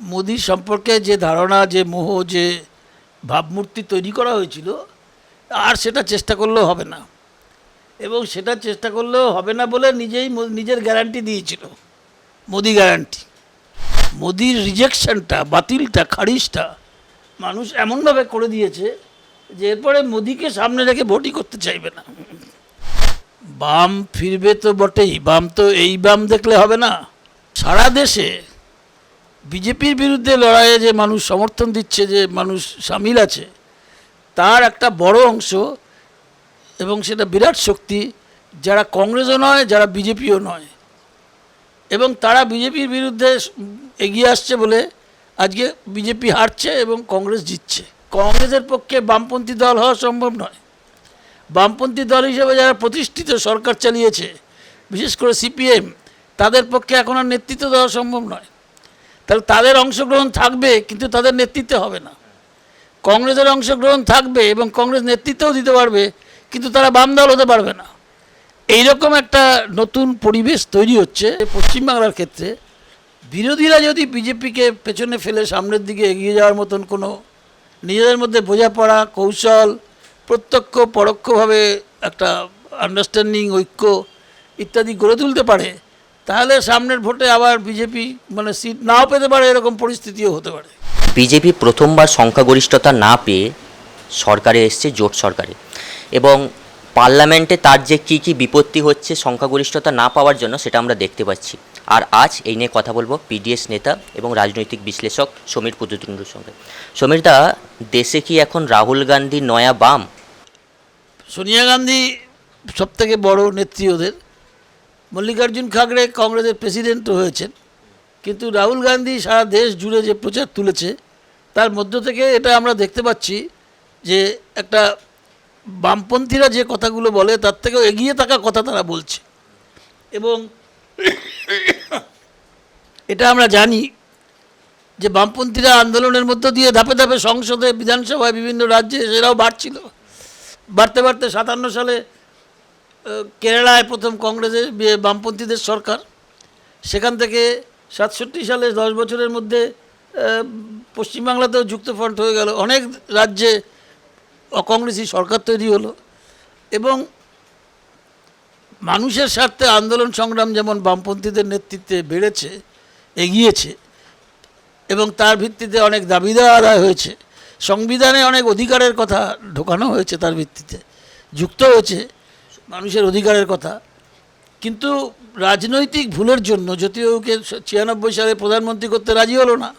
মোদি সম্পর্কে যে ধারণা, যে মোহ, যে ভাবমূর্তি তৈরি করা হয়েছিল, আর সেটা চেষ্টা করলেও হবে না। এবং সেটা চেষ্টা করলেও হবে না বলে নিজেই নিজের গ্যারান্টি দিয়েছিল। মোদি গ্যারান্টি। মোদির রিজেকশনটা, বাতিলটা, খারিজটা মানুষ এমনভাবে করে দিয়েছে যে এরপরে মোদিকে সামনে রেখে ভোটই করতে চাইবে না। বাম ফিরবে তো বটেই, বাম তো এই বাম দেখলে হবে না। সারা দেশে বিজেপির বিরুদ্ধে লড়াইয়ে যে মানুষ সমর্থন দিচ্ছে, যে মানুষ সামিল আছে, তার একটা বড় অংশ এবং সেটা বিরাট শক্তি, যারা কংগ্রেসও নয়, যারা বিজেপিও নয়। এবং তারা বিজেপির বিরুদ্ধে এগিয়ে আসছে বলে আজকে বিজেপি হারছে এবং কংগ্রেস জিতছে। কংগ্রেসের পক্ষে বামপন্থী দল হওয়া সম্ভব নয়। বামপন্থী দল হিসেবে যারা প্রতিষ্ঠিত সরকার চালিয়েছে, বিশেষ করে সিপিএম, তাদের পক্ষে এখন আর নেতৃত্ব দেওয়া সম্ভব নয়। তাহলে তাদের অংশগ্রহণ থাকবে, কিন্তু তাদের নেতৃত্বে হবে না। কংগ্রেসের অংশগ্রহণ থাকবে এবং কংগ্রেস নেতৃত্বও দিতে পারবে, কিন্তু তারা বাম দল হতে পারবে না। এইরকম একটা নতুন পরিবেশ তৈরি হচ্ছে পশ্চিমবাংলার ক্ষেত্রে। বিরোধীরা যদি বিজেপিকে পেছনে ফেলে সামনের দিকে এগিয়ে যাওয়ার মতন কোনো নিজেদের মধ্যে বোঝাপড়া, কৌশল, প্রত্যক্ষ, পরোক্ষভাবে একটা আন্ডারস্ট্যান্ডিং ঐক্য ইত্যাদি গড়ে তুলতে পারে তাহলে সামনের ভোটে আবার বিজেপি মানে সিট নাও পেতে পারে এরকম পরিস্থিতিও হতে পারে। বিজেপি প্রথমবার সংখ্যাগরিষ্ঠতা না পেয়ে সরকারে এসছে জোট সরকারে। এবং পার্লামেন্টে তার যে কী কী বিপত্তি হচ্ছে সংখ্যাগরিষ্ঠতা না পাওয়ার জন্য সেটা আমরা দেখতে পাচ্ছি। আর আজ এই নিয়ে কথা বলব পিডিএস নেতা এবং রাজনৈতিক বিশ্লেষক সমীর পুতুতুন্ডুর সঙ্গে। সমীর দা দেশে কি এখন রাহুল গান্ধী নয়া বাম? সোনিয়া গান্ধী সব থেকে বড় নেত্রী ওদের। মল্লিকার্জুন খাগড়ে কংগ্রেসের প্রেসিডেন্টও হয়েছেন। কিন্তু রাহুল গান্ধী সারা দেশ জুড়ে যে প্রচার তুলেছে, তার মধ্য থেকে এটা আমরা দেখতে পাচ্ছি যে একটা বামপন্থীরা যে কথাগুলো বলে, তার থেকেও এগিয়ে থাকা কথা তারা বলছে। এবং এটা আমরা জানি যে বামপন্থীরা আন্দোলনের মধ্য দিয়ে ধাপে ধাপে সংসদে, বিধানসভায় বিভিন্ন রাজ্যে সেরাও বাড়ছিল। বাড়তে বাড়তে সাতান্ন সালে কেরালায় প্রথম কংগ্রেসের বামপন্থীদের সরকার। সেখান থেকে সাতষট্টি সালে দশ বছরের মধ্যে পশ্চিমবাংলাতেও যুক্ত ফ্রন্ট হয়ে গেল। অনেক রাজ্যে অকংগ্রেসি সরকার তৈরি হলো এবং মানুষের স্বার্থে আন্দোলন সংগ্রাম যেমন বামপন্থীদের নেতৃত্বে বেড়েছে, এগিয়েছে এবং তার ভিত্তিতে অনেক দাবি দেওয়া আদায় হয়েছে। সংবিধানে অনেক অধিকারের কথা ঢোকানো হয়েছে তার ভিত্তিতে। যুক্ত হয়েছে মানুষের অধিকারের কথা। কিন্তু রাজনৈতিক ভুলের জন্য জ্যোতিবাবুকে ছিয়ানব্বই সালে প্রধানমন্ত্রী করতে রাজি হলো না,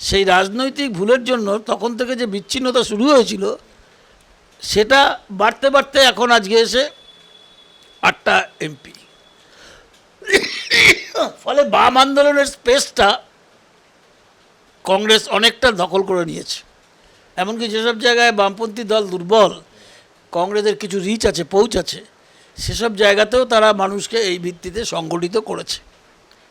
সেই রাজনৈতিক ভুলের জন্য তখন থেকে যে বিচ্ছিন্নতা শুরু হয়েছিল, সেটা বাড়তে বাড়তে এখন আজকে এসে আটটা এমপি। ফলে বাম আন্দোলনের স্পেসটা কংগ্রেস অনেকটা দখল করে নিয়েছে। এমনকি যেসব জায়গায় বামপন্থী দল দুর্বল কংগ্রেসের কিছু রিচ আছে পৌঁছ আছে সেসব জায়গাতেও তারা মানুষকে এই ভিত্তিতে সংগঠিত করেছে।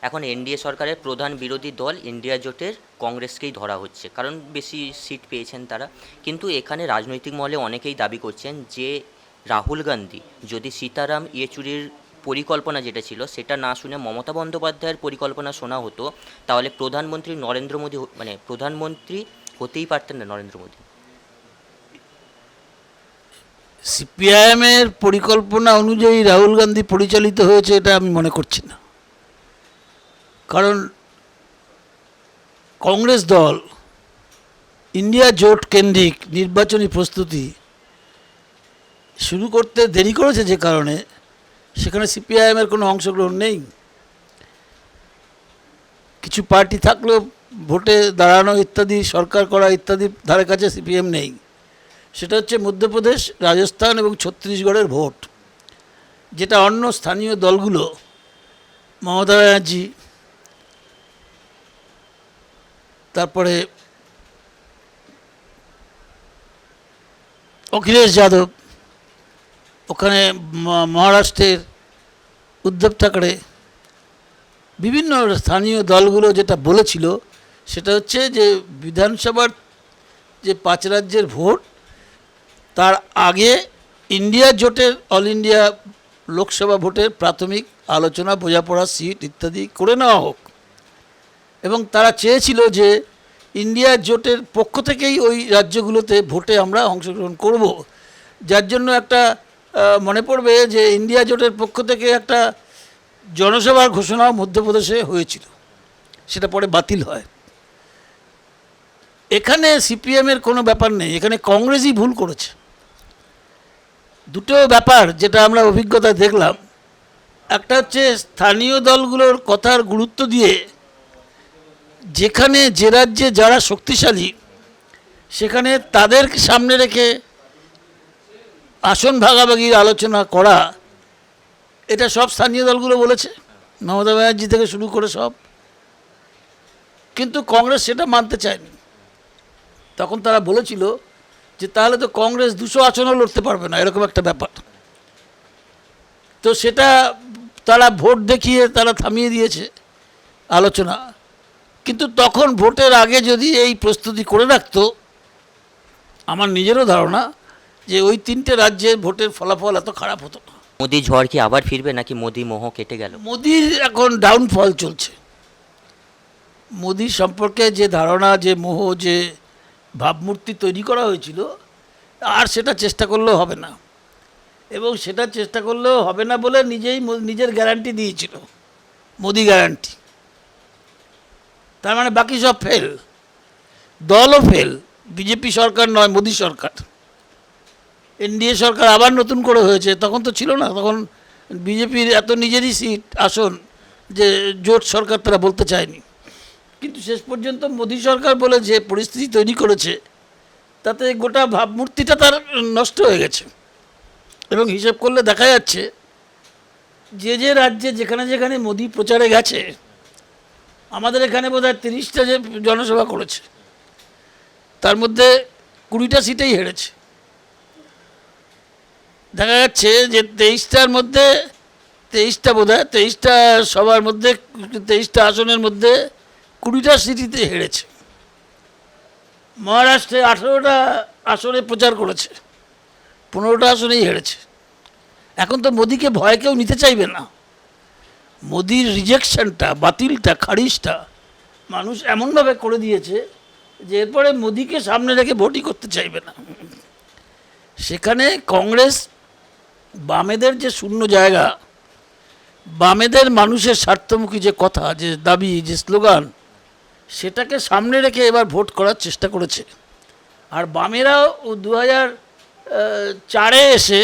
এখন এনডিএ সরকারের প্রধান বিরোধী দল ইন্ডিয়া জোটের কংগ্রেসকেই ধরা হচ্ছে, কারণ বেশি সিট পেয়েছেন তারা। কিন্তু এখানে রাজনৈতিক মহলে অনেকেই দাবি করছেন যে রাহুল গান্ধী, যদি সীতারাম ইয়েচুরির পরিকল্পনা যেটা ছিল, সেটা না শুনে মমতা বন্দ্যোপাধ্যায়ের পরিকল্পনা শোনা হতো, তাহলে প্রধানমন্ত্রী নরেন্দ্র মোদী মানে প্রধানমন্ত্রী হতেই পারতেন না নরেন্দ্র মোদী। সিপিআইএমের পরিকল্পনা অনুযায়ী রাহুল গান্ধী পরিচালিত হয়েছে এটা আমি মনে করছি না। কারণ কংগ্রেস দল ইন্ডিয়া জোট কেন্দ্রিক নির্বাচনী প্রস্তুতি শুরু করতে দেরি করেছে যে কারণে সেখানে সিপিআইএমের কোনো অংশগ্রহণ নেই। কিছু পার্টি থাকলেও ভোটে দাঁড়ানো ইত্যাদি, সরকার করা ইত্যাদি ধারে কাছে সিপিএম নেই। সেটা হচ্ছে মধ্যপ্রদেশ, রাজস্থান এবং ছত্তিশগড়ের ভোট। যেটা অন্য স্থানীয় দলগুলো, মমতা ব্যানার্জি, তারপরে অখিলেশ যাদব, ওখানে মহারাষ্ট্রের উদ্ধব ঠাকরে, বিভিন্ন স্থানীয় দলগুলো যেটা বলেছিল, সেটা হচ্ছে যে বিধানসভার যে পাঁচ রাজ্যের ভোট তার আগে ইন্ডিয়া জোটের, অল ইন্ডিয়া লোকসভা ভোটের প্রাথমিক আলোচনা, বোঝাপড়া, সিট ইত্যাদি করে নেওয়া হোক। এবং তারা চেয়েছিল যে ইন্ডিয়া জোটের পক্ষ থেকেই ওই রাজ্যগুলোতে ভোটে আমরা অংশগ্রহণ করব। যার জন্য একটা মনে পড়বে যে ইন্ডিয়া জোটের পক্ষ থেকে একটা জনসভার ঘোষণা মধ্যপ্রদেশে হয়েছিল। সেটা পরে বাতিল হয়। এখানে সিপিএমের কোনো ব্যাপার নেই। এখানে কংগ্রেসই ভুল করেছে। দুটো ব্যাপার যেটা আমরা অভিজ্ঞতা দেখলাম। একটা হচ্ছে স্থানীয় দলগুলোর কথার গুরুত্ব দিয়ে যেখানে যে রাজ্যে যারা শক্তিশালী, সেখানে তাদের সামনে রেখে আসন ভাগাভাগির আলোচনা করা, এটা সব স্থানীয় দলগুলো বলেছে, মমতা ব্যানার্জি থেকে শুরু করে সব। কিন্তু কংগ্রেস সেটা মানতে চায়নি। তখন তারা বলেছিল যে তাহলে তো কংগ্রেস দুশো আসনও লড়তে পারবে না এরকম একটা ব্যাপার। তো সেটা তারা ভোট দেখিয়ে তারা থামিয়ে দিয়েছে আলোচনা। কিন্তু তখন ভোটের আগে যদি এই প্রস্তুতি করে রাখতো আমার নিজেরও ধারণা যে ওই তিনটে রাজ্যের ভোটের ফলাফল এত খারাপ হতো না। মোদি ঝড় কি আবার ফিরবে নাকি মোদি মোহ কেটে গেল? মোদির এখন ডাউনফল চলছে। মোদির সম্পর্কে যে ধারণা যে মোহ যে ভাবমূর্তি তৈরি করা হয়েছিল, আর সেটা চেষ্টা করলেও হবে না। এবং সেটা চেষ্টা করলেও হবে না বলে নিজেই নিজের গ্যারান্টি দিয়েছিল, মোদি গ্যারান্টি তার মানে বাকি সব ফেল দলও ফেল বিজেপি সরকার নয়, মোদি সরকার। এনডিএ সরকার আবার নতুন করে হয়েছে, তখন তো ছিল না, তখন বিজেপির এত নিজেরই সিট আসন, যে জোট সরকার তারা বলতে চায়নি। কিন্তু শেষ পর্যন্ত মোদী সরকার বলে যে পরিস্থিতি তৈরি করেছে, তাতে গোটা ভাবমূর্তিটা তার নষ্ট হয়ে গেছে। এবং হিসেব করলে দেখা যাচ্ছে, যে যে রাজ্যে যেখানে যেখানে মোদি প্রচারে গেছে, আমাদের এখানে বোধ হয় তিরিশটা যে জনসভা করেছে, তার মধ্যে কুড়িটা সিটেই হেরেছে। দেখা যাচ্ছে যে তেইশটার মধ্যে, তেইশটা বোধ হয় তেইশটা সবার মধ্যে, তেইশটা আসনের মধ্যে কুড়িটা সিটিতে হেরেছে মহারাষ্ট্রে আঠেরোটা আসনে প্রচার করেছে, পনেরোটা আসনেই হেরেছে এখন তো মোদিকে ভয় কেউ নিতে চাইবে না। মোদির রিজেকশনটা, বাতিলটা, খারিজটা মানুষ এমনভাবে করে দিয়েছে যে এরপরে মোদিকে সামনে রেখে ভোটই করতে চাইবে না। সেখানে কংগ্রেস, বামেদের যে শূন্য জায়গা, বামেদের মানুষের স্বার্থমুখী যে কথা, যে দাবি, যে স্লোগান সেটাকে সামনে রেখে এবার ভোট করার চেষ্টা করেছে। আর বামেরাও দু হাজার চারে এসে,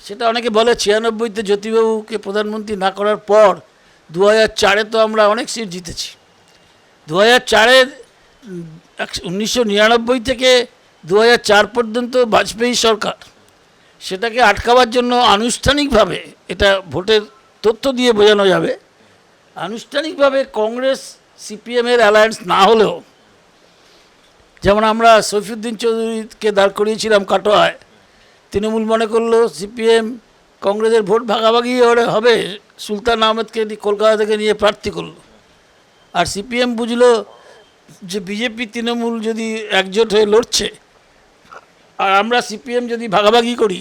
সেটা অনেকে বলে ছিয়ানব্বইতে জ্যোতিবাবুকে প্রধানমন্ত্রী না করার পর দু হাজার চারে তো আমরা অনেক সিট জিতেছি। দু হাজার চারের উনিশশো নিরানব্বই থেকে দু হাজার চার পর্যন্ত বাজপেয়ী সরকার। সেটাকে আটকাবার জন্য আনুষ্ঠানিকভাবে এটা ভোটের তথ্য দিয়ে বোঝানো যাবে। আনুষ্ঠানিকভাবে কংগ্রেস সিপিএমের অ্যালায়েন্স না হলেও, যেমন আমরা সৈফুদ্দিন চৌধুরীকে দাঁড় করিয়েছিলাম কাটোয়ায়, তৃণমূল মনে করল সিপিএম কংগ্রেসের ভোট ভাগাভাগি হবে, সুলতান আহমেদকে কলকাতা থেকে নিয়ে প্রার্থী করল। আর সিপিএম বুঝলো যে বিজেপি তৃণমূল যদি একজোট হয়ে লড়ছে, আর আমরা সিপিএম যদি ভাগাভাগি করি,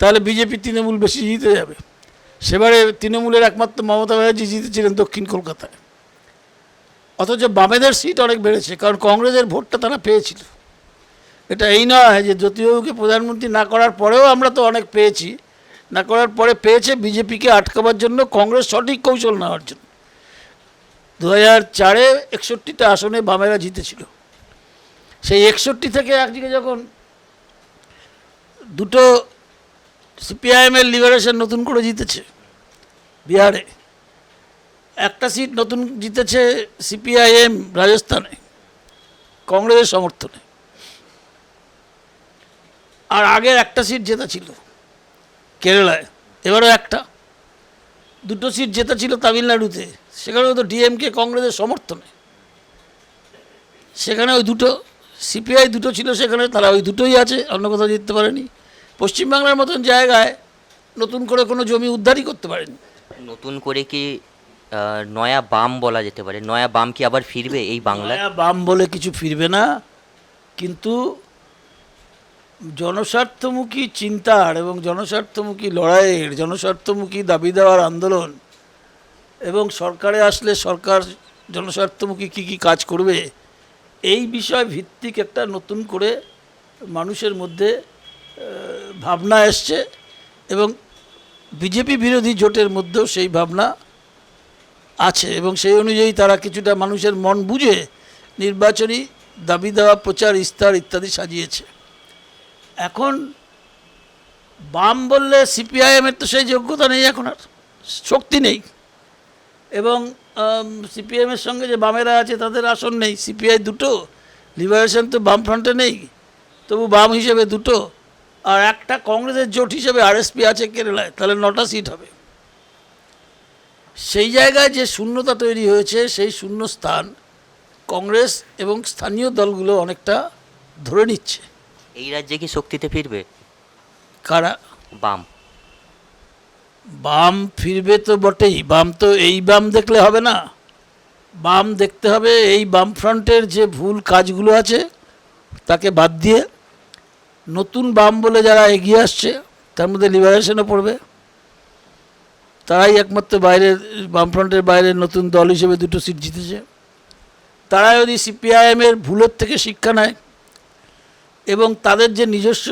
তাহলে বিজেপি তৃণমূল বেশি জিতে যাবে। সেবারে তৃণমূলের একমাত্র মমতা ব্যানার্জি জিতেছিলেন দক্ষিণ কলকাতায়। অথচ বামেদের সিট অনেক বেড়েছে, কারণ কংগ্রেসের ভোটটা তারা পেয়েছিল। এটা এই নয় যে জ্যোতিবাবুকে প্রধানমন্ত্রী না করার পরেও আমরা তো অনেক পেয়েছি। না করার পরে পেয়েছে বিজেপিকে আটকাবার জন্য কংগ্রেস সঠিক কৌশল নেওয়ার জন্য। দু হাজার চারে একষট্টিটা আসনে বামেরা জিতেছিল। সেই একষট্টি থেকে একদিকে যখন দুটো সিপিআইএমের লিবারেশন নতুন করে জিতেছে, বিহারে একটা সিট নতুন জিতেছে সিপিআইএম রাজস্থানে, কংগ্রেসের সমর্থনে। আর আগের একটা সিট জেতা ছিল কেরালায়, এবারও একটা। দুটো সিট জেতা ছিল তামিলনাড়ুতে, সেখানেও তো ডিএমকে কংগ্রেসের সমর্থনে। সেখানে ওই দুটো সিপিআই দুটো ছিল সেখানে, তারা ওই দুটোই আছে, অন্য কোথাও জিততে পারেনি। পশ্চিমবাংলার মতন জায়গায় নতুন করে কোনো জমি উদ্ধারই করতে পারেনি। নতুন করে কি নয়া বাম বলা যেতে পারে। নয়া বাম কি আবার ফিরবে এই বাংলা বাম বলে কিছু ফিরবে না, কিন্তু জনস্বার্থমুখী চিন্তার এবং জনস্বার্থমুখী লড়াইয়ের, জনস্বার্থমুখী দাবি দেওয়ার আন্দোলন এবং সরকারে আসলে সরকার জনস্বার্থমুখী কী কী কাজ করবে, এই বিষয় ভিত্তিক একটা নতুন করে মানুষের মধ্যে ভাবনা এসছে এবং বিজেপি বিরোধী জোটের মধ্যেও সেই ভাবনা আছে এবং সেই অনুযায়ী তারা কিছুটা মানুষের মন বুঝে নির্বাচনী দাবি দেওয়া, প্রচার, ইস্তার ইত্যাদি সাজিয়েছে। এখন বাম বললে সিপিআইএমের তো সেই যোগ্যতা নেই এখন আর, শক্তি নেই। এবং সিপিএমের সঙ্গে যে বামেরা আছে তাদের আসন নেই। সিপিআই দুটো লিবারেশন তো বাম ফ্রন্টে নেই, তবু বাম হিসেবে দুটো। আর একটা কংগ্রেসের জোট হিসেবে আরএসপি আছে কেরালায়, তাহলে নটা সিট হবে। সেই জায়গায় যে শূন্যতা তৈরি হয়েছে সেই শূন্য স্থান কংগ্রেস এবং স্থানীয় দলগুলো অনেকটা ধরে নিচ্ছে। এই রাজ্যে কি শক্তিতে ফিরবে? কারা? বাম। বাম ফিরবে তো বটেই বাম তো এই বাম দেখলে হবে না। বাম দেখতে হবে এই বাম ফ্রন্টের যে ভুল কাজগুলো আছে তাকে বাদ দিয়ে নতুন বাম বলে যারা এগিয়ে আসছে তার মধ্যে লিবারেশনও পড়বে। তারাই একমাত্র বাইরের, বামফ্রন্টের বাইরে নতুন দল হিসেবে দুটো সিট জিতেছে। তারা যদি সিপিআইএমের ভুলের থেকে শিক্ষা নেয় এবং তাদের যে নিজস্ব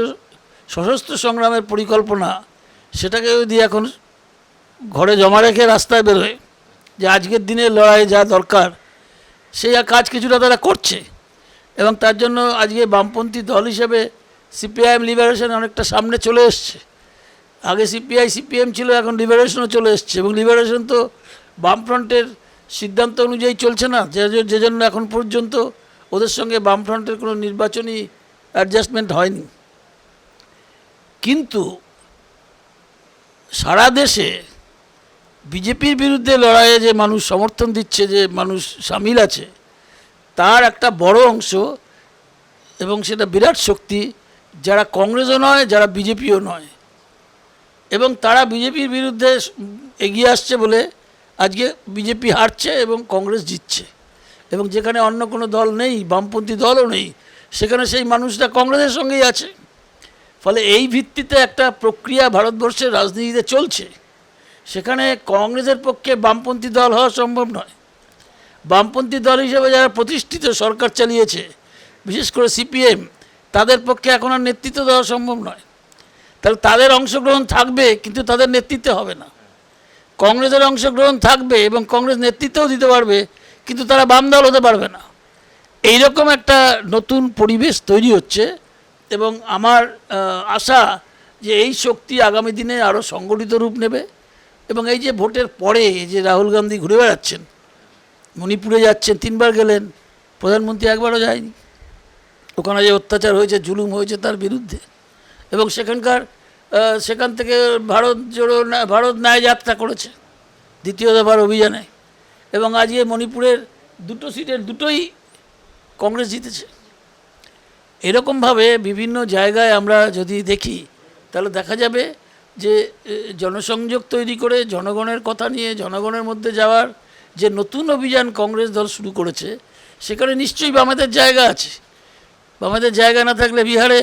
সশস্ত্র সংগ্রামের পরিকল্পনা, সেটাকে যদি এখন ঘরে জমা রেখে রাস্তায় বেরোয় যে আজকের দিনে লড়াই যা দরকার, সেই কাজ কিছুটা তারা করছে এবং তার জন্য আজকে বামপন্থী দল হিসেবে সিপিআইএম লিবারেশন অনেকটা সামনে চলে এসছে। আগে সিপিআই সিপিএম ছিল, এখন লিবারেশনও চলে এসছে এবং লিবারেশন তো বামফ্রন্টের সিদ্ধান্ত অনুযায়ী চলছে না, যে জন্য এখন পর্যন্ত ওদের সঙ্গে বামফ্রন্টের কোনো নির্বাচনী অ্যাডজাস্টমেন্ট হয়নি। কিন্তু সারা দেশে বিজেপির বিরুদ্ধে লড়াইয়ে যে মানুষ সমর্থন দিচ্ছে, যে মানুষ সামিল আছে, তার একটা বড় অংশ এবং সেটা বিরাট শক্তি, যারা কংগ্রেসও নয়, যারা বিজেপিও নয় এবং তারা বিজেপির বিরুদ্ধে এগিয়ে আসছে বলে আজকে বিজেপি হারছে এবং কংগ্রেস জিতছে। এবং যেখানে অন্য কোনো দল নেই, বামপন্থী দলও নেই, সেখানে সেই মানুষটা কংগ্রেসের সঙ্গেই আছে। ফলে এই ভিত্তিতে একটা প্রক্রিয়া ভারতবর্ষের রাজনীতিতে চলছে। সেখানে কংগ্রেসের পক্ষে বামপন্থী দল হওয়া সম্ভব নয়। বামপন্থী দল হিসেবে যারা প্রতিষ্ঠিত সরকার চালিয়েছে, বিশেষ করে সিপিএম, তাদের পক্ষে এখন আর নেতৃত্ব দেওয়া সম্ভব নয়। তাহলে তাদের অংশগ্রহণ থাকবে, কিন্তু তাদের নেতৃত্বে হবে না। কংগ্রেসের অংশগ্রহণ থাকবে এবং কংগ্রেস নেতৃত্বও দিতে পারবে, কিন্তু তারা বাম দল হতে পারবে না। এইরকম একটা নতুন পরিবেশ তৈরি হচ্ছে এবং আমার আশা যে এই শক্তি আগামী দিনে আরও সংগঠিত রূপ নেবে এবং এই যে ভোটের পরে যে রাহুল গান্ধী ঘুরে বেড়াচ্ছেন, মণিপুরে যাচ্ছেন, তিনবার গেলেন, প্রধানমন্ত্রী একবারও যায়নি। ওখানে যে অত্যাচার হয়েছে, জুলুম হয়েছে তার বিরুদ্ধে। এবং সেখানকার সেখান থেকে ভারত জোড়ো ভারত ন্যায় যাত্রা করেছে দ্বিতীয় দফার অভিযানে। এবং আজকে মণিপুরের দুটো সিটের দুটোই কংগ্রেস জিতেছে। এরকমভাবে বিভিন্ন জায়গায় আমরা যদি দেখি, তাহলে দেখা যাবে যে জনসংযোগ তৈরি করে, জনগণের কথা নিয়ে, জনগণের মধ্যে যাওয়ার যে নতুন অভিযান কংগ্রেস দল শুরু করেছে, সেখানে নিশ্চয়ই বামেদের জায়গা আছে। বামেদের জায়গা না থাকলে বিহারে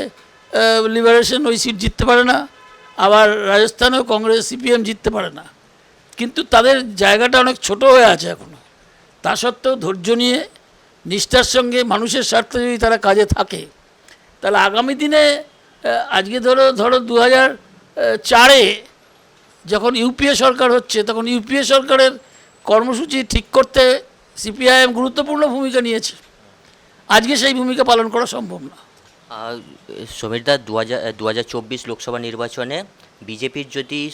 লিবারেশন ওই সিট জিততে পারে না, আবার রাজস্থানেও কংগ্রেস সিপিএম জিততে পারে না। কিন্তু তাদের জায়গাটা অনেক ছোট হয়ে আছে এখনও তা সত্ত্বেও ধৈর্য নিয়ে, নিষ্ঠার সঙ্গে, মানুষের স্বার্থে যদি তারা কাজে থাকে, তাহলে আগামী দিনে আজকে ধরো ধরো দু হাজার চারে যখন ইউপিএ সরকার হচ্ছে, তখন ইউপিএ সরকারের কর্মসূচি ঠিক করতে সিপিআইএম গুরুত্বপূর্ণ ভূমিকা নিয়েছে। আজকে সেই ভূমিকা পালন করা সম্ভব না। সমীরদা দু হাজার দু হাজার চব্বিশ লোকসভা নির্বাচনে বিজেপির যদি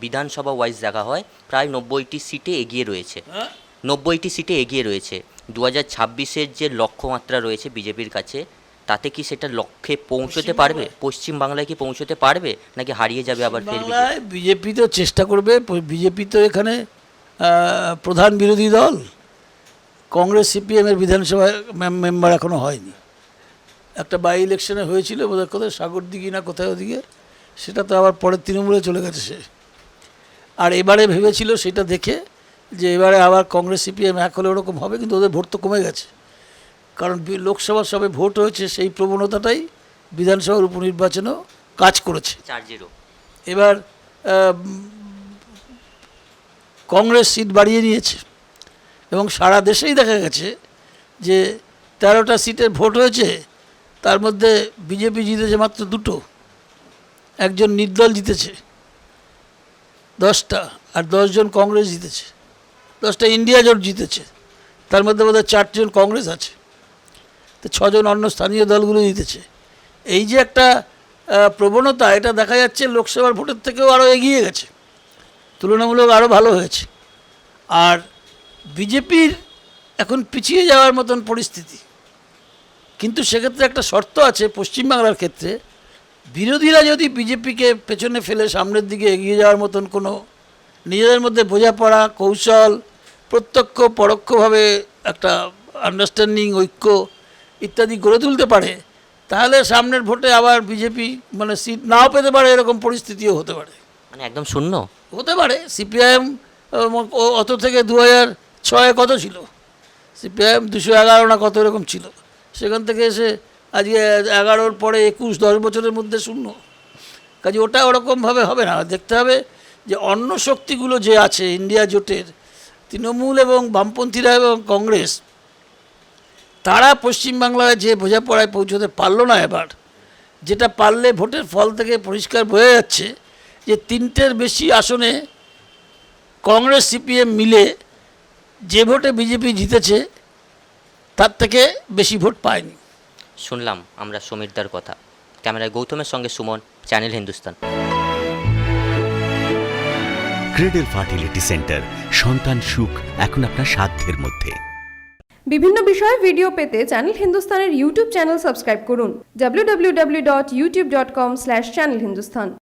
বিধানসভা ওয়াইজ দেখা হয় প্রায় নব্বইটি সিটে এগিয়ে রয়েছে। হ্যাঁ? নব্বইটি সিটে এগিয়ে রয়েছে। দু হাজার ছাব্বিশের যে লক্ষ্যমাত্রা রয়েছে বিজেপির কাছে তাতে কি সেটা লক্ষ্যে পৌঁছতে পারবে? পশ্চিম বাংলায় কি পৌঁছতে পারবে? নাকি হারিয়ে যাবে আবার ফের বিজেপি? তো চেষ্টা করবে বিজেপি তো এখানে প্রধান বিরোধী দল। কংগ্রেস সিপিএমের বিধানসভায় মেম- মেম্বার এখনও হয়নি। একটা বাই ইলেকশনে হয়েছিল বোধহয় কোথায়? সাগরদিঘি না কোথায় ওদিকে? সেটা তো আবার পরে তৃণমূলে চলে গেছে সে। আর এবারে ভেবেছিল সেটা দেখে যে এবারে আবার কংগ্রেস সিপিএম এক হলে ওরকম হবে কিন্তু ওদের ভোট তো কমে গেছে। কারণ লোকসভার সবে ভোট হয়েছে সেই প্রবণতাটাই বিধানসভার উপনির্বাচনেও কাজ করেছে। এবার কংগ্রেস সিট বাড়িয়ে নিয়েছে। এবং সারা দেশেই দেখা গেছে যে তেরোটা সিটের ভোট হয়েছে তার মধ্যে বিজেপি জিতেছে মাত্র দুটো। একজন নির্দল জিতেছে, দশটা, আর দশজন কংগ্রেস জিতেছে। দশটা ইন্ডিয়া জোট জিতেছে, তার মধ্যে বোধহয় চারজন কংগ্রেস আছে। তো ছজন অন্য স্থানীয় দলগুলো জিতেছে। এই যে একটা প্রবণতা, এটা দেখা যাচ্ছে লোকসভার ভোটের থেকেও আরও এগিয়ে গেছে। তুলনামূলক আরও ভালো হয়েছে। আর বিজেপির এখন পিছিয়ে যাওয়ার মতন পরিস্থিতি। কিন্তু সেক্ষেত্রে একটা শর্ত আছে পশ্চিমবাংলার ক্ষেত্রে বিরোধীরা যদি বিজেপিকে পেছনে ফেলে সামনের দিকে এগিয়ে যাওয়ার মতন কোনো নিজেদের মধ্যে বোঝাপড়া কৌশল প্রত্যক্ষ পরোক্ষভাবে একটা আন্ডারস্ট্যান্ডিং ঐক্য ইত্যাদি গড়ে তুলতে পারে তাহলে সামনের ভোটে আবার বিজেপি মানে সিট নাও পেতে পারে এরকম পরিস্থিতিও হতে পারে। মানে একদম শূন্য? হতে পারে। সিপিআইএম অত থেকে দু হাজার ছয়ে কত ছিল? সিপিআইএম দুশো এগারো না কত এরকম ছিল? সেখান থেকে এসে আজকে এগারোর পরে একুশ, দশ বছরের মধ্যে শূন্য। কাজে ওটা ওরকমভাবে হবে না। দেখতে হবে যে অন্য শক্তিগুলো যে আছে, ইন্ডিয়া জোটের, তৃণমূল এবং বামপন্থীরা এবং কংগ্রেস, তারা পশ্চিমবাংলায় যে বোঝাপড়ায় পৌঁছতে পারল না এবার, যেটা পারলে ভোটের ফল থেকে পরিষ্কার বোঝা যাচ্ছে যে তিনটের বেশি আসনে কংগ্রেস, সিপিএম মিলে যে ভোটে বিজেপি জিতেছে তার থেকে বেশি ভোট পায়নি। শুনলাম আমরা সমীরদার কথা। ক্যামেরায় গৌতমের সঙ্গে Suman channel Hindustan. Cradle fertility centre সন্তান সুখ এখন আপনার সাধ্যের মধ্যে। বিভিন্ন বিষয়ে ভিডিও পেতে চ্যানেল হিন্দুস্তানের ইউটিউব চ্যানেল সাবস্ক্রাইব করুন www.youtube.com/channelhindustan